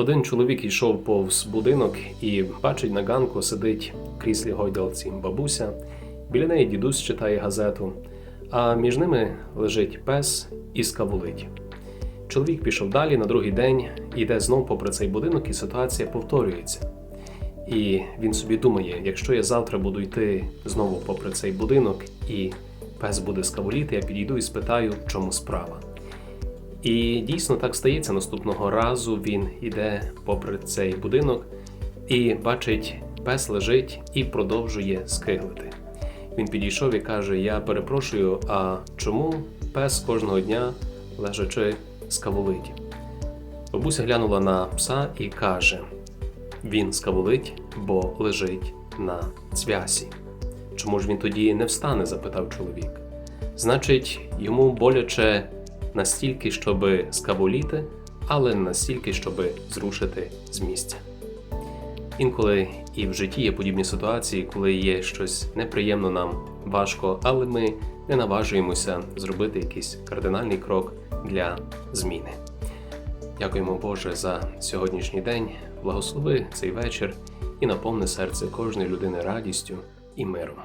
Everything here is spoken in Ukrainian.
Один чоловік йшов повз будинок і бачить на ганку сидить в кріслі гойдалці бабуся. Біля неї дідусь читає газету, а між ними лежить пес і скавулить. Чоловік пішов далі на другий день, йде знов попри цей будинок, і ситуація повторюється. І він собі думає: якщо я завтра буду йти знову попри цей будинок, і пес буде скавуліти, я підійду і спитаю, в чому справа. І дійсно так стається наступного разу. Він іде попри цей будинок і бачить, пес лежить і продовжує скиглити. Він підійшов і каже: Я перепрошую, а чому пес кожного дня лежачи скавулить? Бабуся глянула на пса і каже: Він скавулить, бо лежить на цвясі. Чому ж він тоді не встане? запитав чоловік. Значить, йому боляче настільки, щоб скавуліти, але не настільки, щоб зрушити з місця. Інколи і в житті є подібні ситуації, коли є щось неприємно нам важко, але ми не наважуємося зробити якийсь кардинальний крок для зміни. Дякуємо Боже за сьогоднішній день. Благослови цей вечір і наповни серце кожної людини радістю і миром.